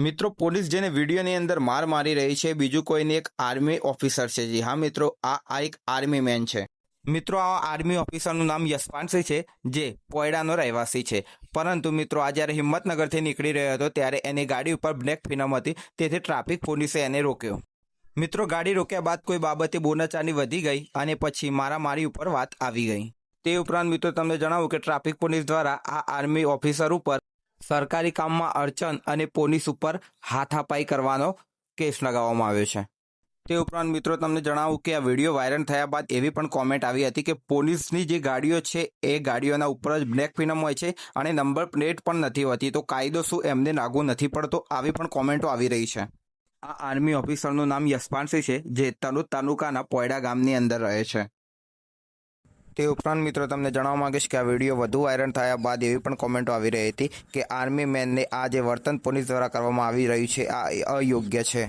મિત્રો, પોલીસ જેને વિડીયોની અંદર માર મારી રહી છે, બીજું કોઈને એક આર્મી ઓફિસર છે. જી હા, મિત્રો, આ આ એક આર્મી મેન છે. મિત્રો, આ આર્મી ઓફિસરનું નામ યશપાનસિંહ છે, જે પોયડાનો રહેવાસી છે. પરંતુ મિત્રો, આ જ્યારે હિંમતનગરથી નીકળી રહ્યો હતો, ત્યારે એની ગાડી ઉપર બ્લેક ફિનમ હતી. તેથી ટ્રાફિક પોલીસે એને રોક્યો. મિત્રો, ગાડી રોક્યા બાદ કોઈ બાબતે બોનાચાની વધી ગઈ અને પછી મારામારી ઉપર વાત આવી ગઈ. તે ઉપરાંત મિત્રો, તમને જણાવું કે ટ્રાફિક પોલીસ દ્વારા આ આર્મી ઓફિસર ઉપર સરકારી કામમાં અડચણ અને પોલીસ ઉપર હાથાપાઈ કરવાનો કેસ લગાવવામાં આવ્યો છે. તે ઉપરાંત મિત્રો તમને જણાવું કે આ વીડિયો વાયરલ થયા બાદ એવી પણ કોમેન્ટ આવી હતી કે પોલીસની જે ગાડીઓ છે એ ગાડીઓના ઉપર જ બ્લેક ફિલ્મ હોય છે અને નંબર પ્લેટ પણ નથી હોતી. તો કાયદો શું એમને લાગુ નથી પડતો? આવી પણ કોમેન્ટો આવી રહી છે. આ આર્મી ઓફિસરનું નામ યશપાનસિંહ છે, જે તલોદ તાલુકાના પોયડા ગામની અંદર રહે છે. તે ઉપરાંત મિત્રો તમને જણાવવા માંગીશ કે આ વીડિયો વધુ વાયરલ થયા બાદ એવી પણ કોમેન્ટો આવી રહી હતી કે આર્મી મેનને આ જે વર્તન પોલીસ દ્વારા કરવામાં આવી રહ્યું છે, આ અયોગ્ય છે.